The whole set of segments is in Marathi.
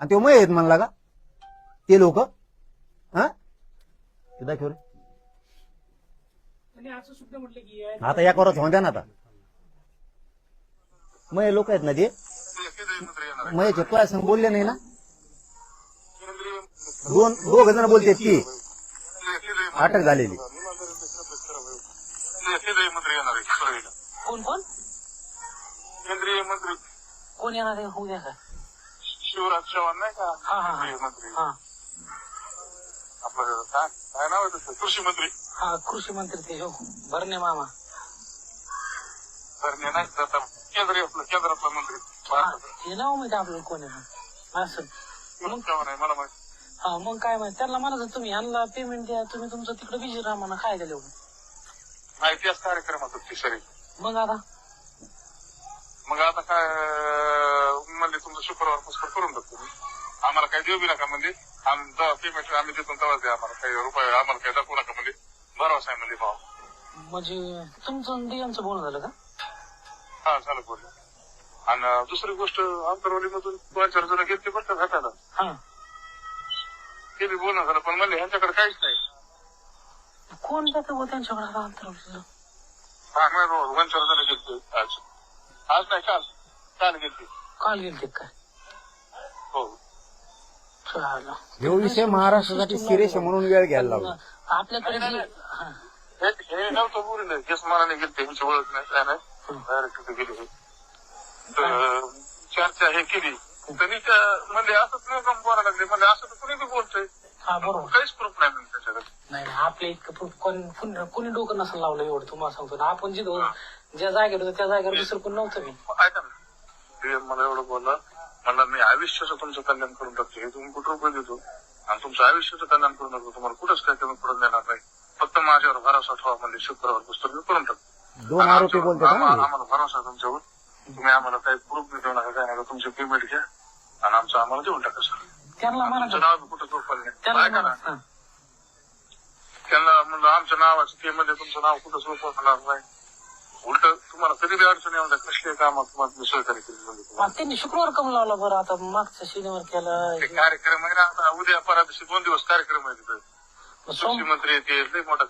आणि ते मय आहेत म्हणला का? ते लोक हा? ते दाखव रे. आणि असं सुद्धा म्हटलं की या- आता या करत होत्या ना आता. मय लोक आहेत ना ते? मयचे तुला संग बोलले नाही ना? दोन दोघ जण बोलते ती अटक झालेली. केंद्रीय मंत्री येणार आहे. कोण कोण? केंद्रीय मंत्री. कोण येणार आहे? होऊ द्या का? शिवराज चव्हाण नाही का हा हा. मंत्री हा. आपलं काय काय नाव आहे त्याचं कृषी मंत्री हा कृषी मंत्री ते हो. भरणे मामा. धरणे नाही तर आता केंद्रीय आपलं केंद्रातला मंत्री. हा भारताचा हे नाव माहिती आपल्याला कोण? आहे असं शिवराज चव्हाण आहे मला माहिती. हा मग काय माहिती? त्यांना म्हणायचं तुम्ही यांना पेमेंट द्या तुम्ही तुमचं तिकडे बिझी राहा म्हणा काय झालं एवढं? माहितीच कार्यक्रमात ती सरी मग आता मग आता काय अं, म्हणले तुमचं शुक्रवार पुष्कर करून टाकतो मी आम्हाला काही देऊ बी नका म्हणजे. जेव्हा पेमेंट आम्ही देतो तेव्हा द्या आम्हाला. काही रुपये आम्हाला काही दाखवू नका म्हणजे. भरोसा आहे म्हणजे भाव. म्हणजे तुमचं डीएमचं बोलणं झालं का? हा झालं बोल आणि दुसरी गोष्ट आंतरवालीमधून दोन चार जण गेले बरं का भेटायला. हा. ते बी बोलणं झालं पण म्हणले ह्यांच्याकडे काहीच नाही. कोण जातं हो त्यांच्याकडे? आता अंतरावलं हा बाबा दोन चार जण गेले आज. आज नाही काल. काल गेले काल गेल ते काय हो. हे विषय महाराष्ट्रासाठी सिरियस आहे म्हणून वेळ घ्यायला लागला. आपल्याकडे जे-. हा. हे हे नव्हतं गेले त्यांची ओळख नाही काय नाही. हं. डायरेक्ट तिथे गेले हे. तर चर्चा हे केली. त्या म्हणजे असंच नाही काम बोलायला लागले. म्हणजे असं तर कुणी बी बोलतोय. हा बरोबर. काहीच प्रूफ नाही म्हणजे त्याच्याकडे. नाही नाही, आपल्या इतकं प्रूफ कोण कोणी- कोणी डोकं नसेल लावलं एवढं तुम्हाला सांगतो ना. आपण जिथं ज्या जागेवर होतो त्या जागेवर दुसरं कोण नव्हतं मी ऐका ना. DM मला एवढं बोलला म्हणला मी आयुष्याचं तुमचं कल्याण करून टाकतो हे तुम्ही कुठं रुपये देतो? आणि तुमचं आयुष्याचं कल्याण करून टाकतो तुम्हाला कुठंच काही कमी पडून देणार नाही. फक्त माझ्यावर भरोसा ठेवा म्हणजे शुक्रवार पुस्तक मी करून टाकतो. आम्हाला भरोसा आहे तुमच्यावर. तुम्ही आम्हाला काही प्रूफ बी देऊ नका काय नका तुमची पेमेंट घ्या. आणि आमचं आम्हाला देऊन टाका सर त्यांना तुमचं नाव कुठं झोपलं नाही त्यांना म्हणलं आमच्या नावाचं ते म्हणजे तुमचं नाव कुठं झोपणार नाही? उलट तुम्हाला कधी बी अडचण येऊन जात कसल्या कामात तुम्हाला मी सहकार्य केली म्हणजे त्यांनी शुक्रवार कम लावला बरं आता मागचा शनिवार केला ते कार्यक्रम आहे ना आता उद्या परा दिवशी दोन दिवस कार्यक्रम आहे तिथं. कृषी सोम मंत्री येते लय मोठा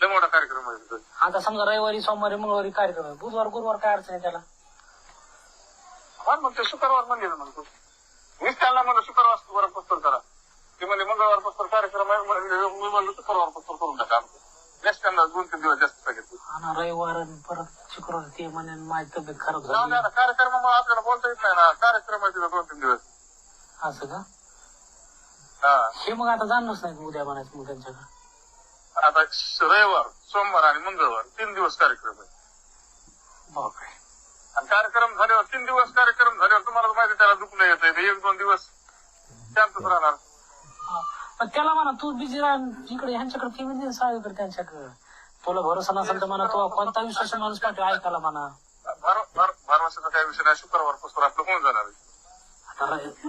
लय मोठा कार्यक्रम आहे तिथं. आता समजा रविवारी सोमवारी मंगळवारी कार्यक्रम आहे. बुधवार गुरुवार काय अडचण आहे त्याला? हा मग ते शुक्रवार म्हणले ना म्हणतो. मीच त्यांना म्हणलं शुक्रवार शुक्रवार पस्तर करा. ते म्हणजे मंगळवार पस्तर कार्यक्रम आहे म्हणजे मी म्हणलं शुक्रवार पस्तर करून टाका आमचं. जास्त त्यांना दोन तीन दिवस जास्त सांगितलं आणि रविवार आणि परत शुक्रवार ते म्हणे माझी तब्येत खराब जाऊ द्या झाली ना कार्यक्रमामुळे आपल्याला बोलता येत नाही ना कार्यक्रम आहे तिथं दोन तीन दिवस असं का हा हे मग आता जाणच नाही उद्या म्हणायचं मग त्यांच्याकडे आता रविवार सोमवार आणि मंगळवार तीन दिवस कार्यक्रम आहे बापरे आणि कार्यक्रम झाल्यावर तीन दिवस कार्यक्रम झाल्यावर तुम्हाला तर माहिती आहे त्याला दुखणं येत एक दोन दिवस शांतच राहणार. पण त्याला म्हणा तू बिझी राह इकडे ह्यांच्याकडे दे साळीकडे त्यांच्याकडे. तुला भरोसा नसेल तर म्हणा तो कोणता विश्वास माणूस पाठव ऐकायला म्हणा. भार- भार- भारवासाचा काही विषय नाही शुक्रवारपासून आपलं होऊन जाणार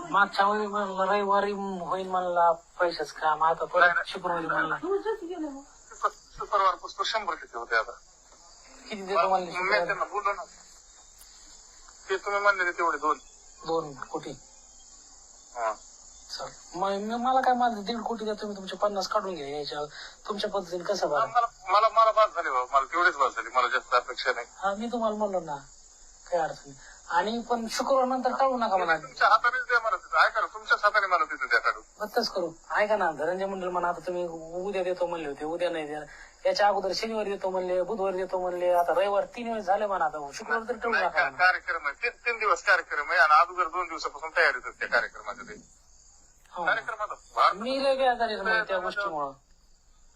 मागच्या वेळी म्हणलं रविवारी होईल म्हणला पैसेच काम आता परत. शुक्रवारी म्हणला. शुक्र- शुक्रवारपासून शंभर किती होते आता? किती देतो म्हणले मी शुक्रवारी? त्यांना बोललो ना. ते तुम्ही म्हणले तेवढे दोन. दोन कोटी हा. मग मी- मला काय माझं दीड कोटी द्या तुम्ही तुमचे पन्नास काढून घ्या याच्या तुमच्या पद्धतीने कसं बरं? मला मला मला बाद झाली बाबा मला तेवढीच बाद झाली मला जास्त अपेक्षा नाही. हा मी तुम्हाला म्हणलो ना काय अडचण नाही. आणि पण शुक्रवार नंतर काढू नका म्हणा. तुमच्या हातानेच द्या मला तिथं. ऐका ना तुमच्याच हाताने मला तिथं द्या काढून. बत्तच करू. ऐका ना धनंजय मंडळ म्हणा आता तुम्ही उद्या देतो म्हणले होते उद्या नाही द्या याच्या अगोदर शनिवारी देतो म्हणले बुधवारी देतो म्हणले आता रविवार तीन वेळेस झाले म्हणा आता शुक्रवार तरी ठेवू नाही, नका का- म्हणा. कार्यक्रम आहे? तीन तीन दिवस कार्यक्रम आहे आणि अगोदर दोन दिवसापासून तयारीत त्या कार्यक्रमाच्या ते. हो. कार्यक्रमाचा भाग मी लय आहे मग त्या गोष्टीमुळं.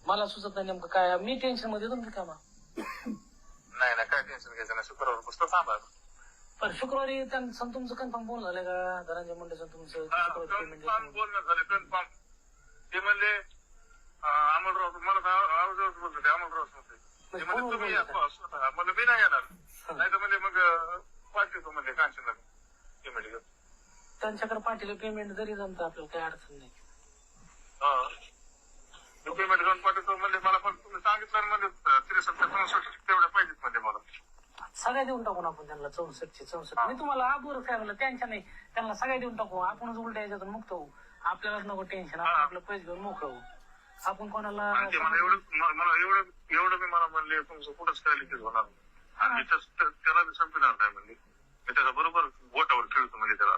मला सुचत नाही नेमकं काय. मी टेन्शनमध्ये तुम्ही कामा नाही नाही काय टेन्शन घ्यायचं नाही. शुक्रवार पुस्तक थांबा. पण शुक्रवारी त्यांचं तुमचं कन्फर्म बोल झालं का? धनंजय मुंडेचं तुमचं शुक्रवारी पेमेंट बोलणं झालं कन्फर्म ते म्हणले अं, अमोलराव मला आवाजावर बोलतो ते अमोलराव म्हणते. म्हणजे मला मी नाही येणार नाही तर म्हणजे मग अं, पाठवतो म्हणजे कांचनला पेमेंट घेऊन त्यांच्याकडे पाठीला पेमेंट जरी जमतं आपल्याला काही अडचण नाही. पेमेंट घेऊन पाठवतो म्हणजे मला पण तुम्ही सांगितलं म्हणजे त्रेसष्ट चौसष्ट तेवढ्या पाहिजेत म्हणजे मला. सगळ्या देऊन टाकून आपण त्यांना चौसष्टचे चौसष्ट. मी तुम्हाला आबूर सांगलं त्यांच्या नाही. त्यांना सगळ्या देऊन टाकू. आपणच उलट्या याच्यातून मुक्त होऊ. आपल्यालाच नको टेन्शन आपण आपलं पैसे घेऊन मोकळं होऊ. आपण कोणाला आणि ते मला एवढं म- मला एवढं एवढं मी मला म्हणले तुमचं कुठंच काय लिकेज होणार नाही. आणि मी तस- त- त्याला मी संपणार नाही म्हणजे मी त्याचा बरोबर बोटावर खेळतो म्हणजे त्याला.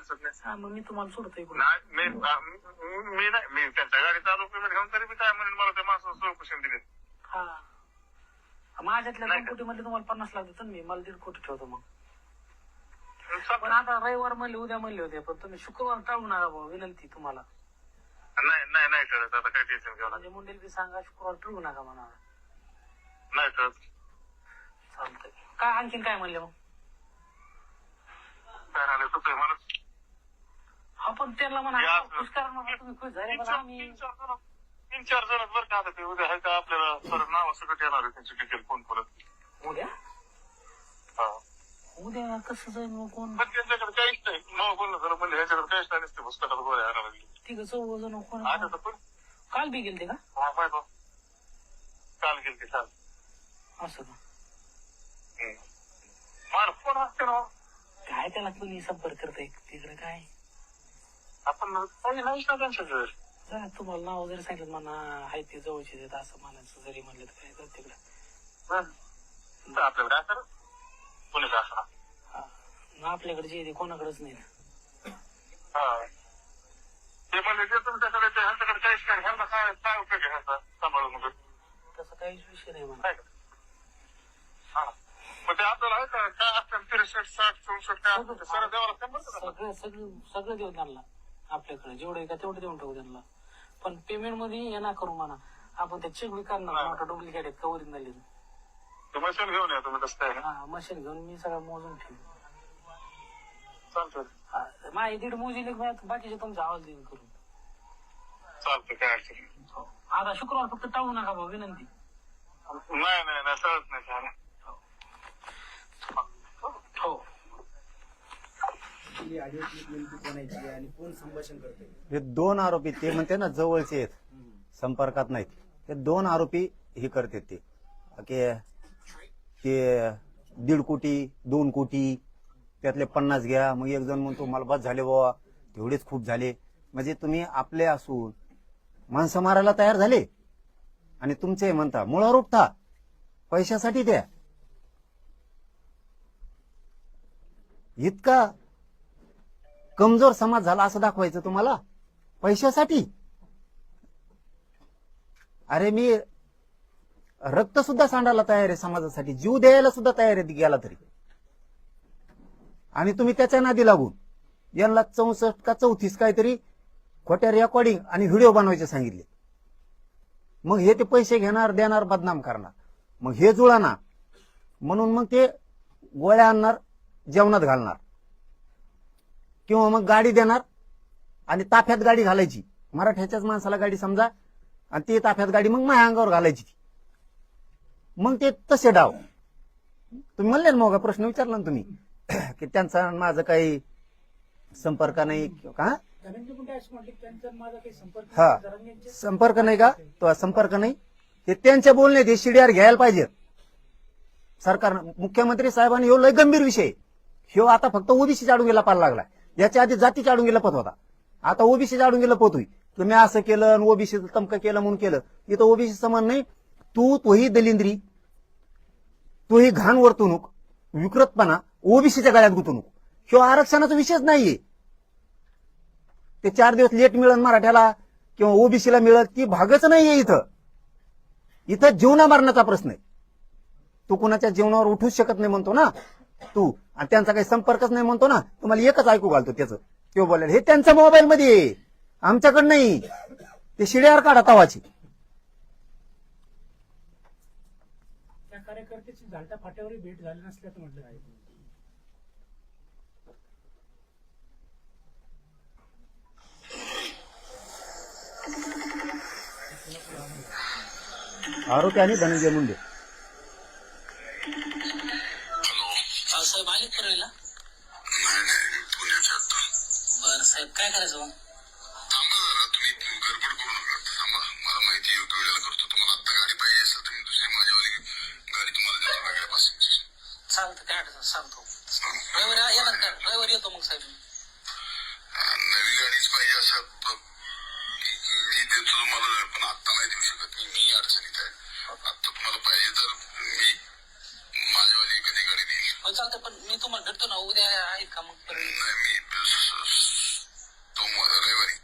अडचण नाही हा मग मी तुम्हाला सोडतो इकडून नाही मी आ, मी मी नाही मी त्यांच्या गाडी चालू पेमेंट घेऊन तरी मी काय म्हणेन मला त्या माणसाला चौकशी दिली हा. माझ्यातल्या नाही दोन का? कोटी मध्ये तुम्हाला पन्नास लाख देतो ना मी मला दीड कोटी ठेवतो मग. पण. आता रविवार म्हणले उद्या म्हणले होते पण तुम्ही शुक्रवार टाळू नका भाऊ विनंती तुम्हाला. नाही नाही नाही करत आता काय टेन्शन घ्यावं म्हणजे मुंडेल बी सांगा शुक्रवार टाळू नका म्हणा नाही करत. चालतंय. काय आणखीन काय म्हणले मग? काय मला आपण त्यांना म्हणा या. खुश करा म्हणा तुम्ही खुश झाले तीन पण चार आम्ही तीन चार जण तीन चार जण बरं का आता ते उद्या आहे का आपल्याला परत नाव सकट येणार आहे त्यांची डिटेल फोन परत? उद्या? हा. उद्या कसं जाईल मग कोण? पण त्यांच्याकडे काहीच नाही. नाव बोलणं झालं म्हणजे ह्याच्याकडे काहीच नाही नसते पुस्तकात गोळ्या आणायला लागली. ठीक चौघ जण कोण? आता पण काल बी गेलते का? हा पाय बा. काल गेलते काल. असं का? हम्म. मार फोन असते ना? काय त्याला तुम्ही संपर्क करताय? तिकडे काय? आपण काही नाहीच ना त्यांच्याकडे जा तुम्हाला नाव जरी सांगितलं म्हणा हाय ते जवळचे आहेत असं म्हणायचं जरी म्हणलं तर काय तर तिकडे हं. तर आपल्याला काय करा कोणी का असणार हा मग आपल्याकडे जे आहे ते कोणाकडेच नाही ना हा ते म्हणले तुमच्याकडे ते ह्यांच्याकडे काहीच नाही ह्यांना काय काय उपयोग आहे ह्यांचा सांभाळून मग तसं काहीच विषय नाही म्हणा? हा मग ते आपल्याला आहे का काय असतं त्रेसष्ट साठ चौसष्ट काय असतं ते सर देवाला शंभर सगळं सगळं सगळं देऊ त्यांना आपल्याकडे. जेवढं आहे का तेवढं देऊन टाकू त्यांना. पण पेमेंटमध्ये हे ना करू म्हणा. आपण ते चेक बी करणार. मोठा डुप्लिकेट आहेत झाले तुम्ही मशीन घेऊन या तुम्ही काय? हा मशीन घेऊन मी सगळं मोजून ठेवू. चालतं हा माझी दीड मोजी बाकीचे तुमचा आवाज देऊन करून चालतं काय अडचण नाही. हो. आता शुक्रवार फक्त टाळू नका भाऊ विनंती. नाही नाही नाही चालत नाही. हो ऑडिओ क्लिप नेमकी कोणाची आणि कोण संभाषण हे दोन आरोपी ते म्हणते ना जवळचे आहेत. संपर्कात नाहीत. ते दोन आरोपी हे करतात ते. ते दीड कोटी दोन कोटी त्यातले पन्नास घ्या. मग एक जण म्हणतो मला बस झाले बाबा तेवढेच खूप झाले. म्हणजे तुम्ही आपले असून माणसं मारायला तयार झाले. आणि तुमचे म्हणता मुळावर उठता पैशासाठी द्या. इतका कमजोर समाज झाला असं दाखवायचं तुम्हाला? पैशासाठी? अरे मी रक्त सुद्धा सांडायला तयार आहे समाजासाठी. जीव द्यायला सुद्धा तयार आहे गेला तरी. आणि तुम्ही त्याच्या नादी लागून यांना चौसष्ट का चौतीस काहीतरी खोट्या रेकॉर्डिंग आणि व्हिडिओ बनवायचे सांगितले. मग हे ते पैसे घेणार देणार बदनाम करणार. मग हे जुळाना. म्हणून मग ते गोळ्या आणणार जेवणात घालणार. किंवा मग गाडी देणार आणि ताफ्यात गाडी घालायची. मराठ्याच्याच माणसाला गाडी समजा आणि ते ताफ्यात गाडी मग माझ्या अंगावर घालायची ती. मग ते तसे डाव. तुम्ही म्हणले ना मग प्रश्न विचारला ना तुम्ही की त्यांचा माझं काही संपर्क नाही किंवा का? हा. संपर्क नाही का? तो संपर्क नाही. ते त्यांच्या बोलण्यात हे शिडीआर घ्यायला पाहिजेत. सरकारनं मुख्यमंत्री साहेबांनी ह्यो लय गंभीर विषय ह्यो आता फक्त ओबीसी चाडून पाला लागला याच्या आधी जाती चाडून गेला पत होता. आता ओबीसी चाडून गेला पोतोय. तुम्ही असं केलं ओबीसी तमकं केलं म्हणून केलं. इथं ओबीसी समान नाही. तू तोही दलिंद्री. तोही घाण वर्तणूक. विकृतपणा. ओबीसीच्या गळ्यात गुंतवणूक. किंवा आरक्षणाचा विषयच नाहीये. ते चार दिवस लेट मिळत मराठ्याला किंवा ओबीसीला मिळत ती भागच नाहीये इथं. इथं जीवना मारण्याचा प्रश्न आहे. तू कुणाच्या जीवनावर उठूच शकत नाही म्हणतो ना. तू. आणि त्यांचा काही संपर्कच नाही म्हणतो ना. तुम्हाला एकच ऐकू घालतो त्याचं. किंवा बोलायला हे त्यांच्या मोबाईल मध्ये आमच्याकडे नाही. ते शिड्यावर काढा तवाची. त्या कार्यकर्त्याची झालटा फाट्यावर भेट झाली नसल्याचं म्हटलं आहे. आरोपी आणि धनंजय मुंडे. पुण्याच्या आता बरं साहेब काय करायचं थांबा जरा तुम्ही गडबड करू नका. थांबा मला माहिती योग्य वेळेला करतो. तुम्हाला आता गाडी पाहिजे असेल तर मी दुसरी माझ्यावाली गाडी तुम्हाला वेगळ्या पासूनची चालतं काय अडचण सांगतो. रविवारी येणार का रविवारी येतो मग साहेब. नवी गाडीच पाहिजे असं मी देतो तुम्हाला पण आता नाही देऊ शकत मी मी अडचणीत आहे आता तुम्हाला पाहिजे तर मी माझ्यावाली कधी गाडी देईल हो चालतं पण मी तुम्हाला भेटतो ना उद्या आहेत का मग नाही मी तो रविवारी.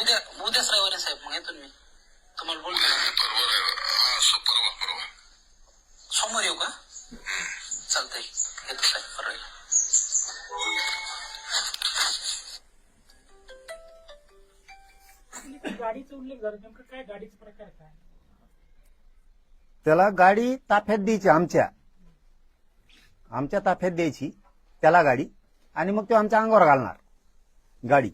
उद्या उद्याच रविवारी साहेब मग येतो ना मी. तुम्हाला बोलतो ना. परवा रविवार हा सो परवा परवा. सोमवार येऊ का? चालतंय. येतो साहेब गाडीचा उल्लेख झाला नेमकं काय? गाडीचा प्रकार काय? त्याला गाडी ताफ्यात द्यायची आमच्या. आमच्या ताफ्यात द्यायची त्याला गाडी आणि मग तो आमच्या अंगावर घालणार. गाडी.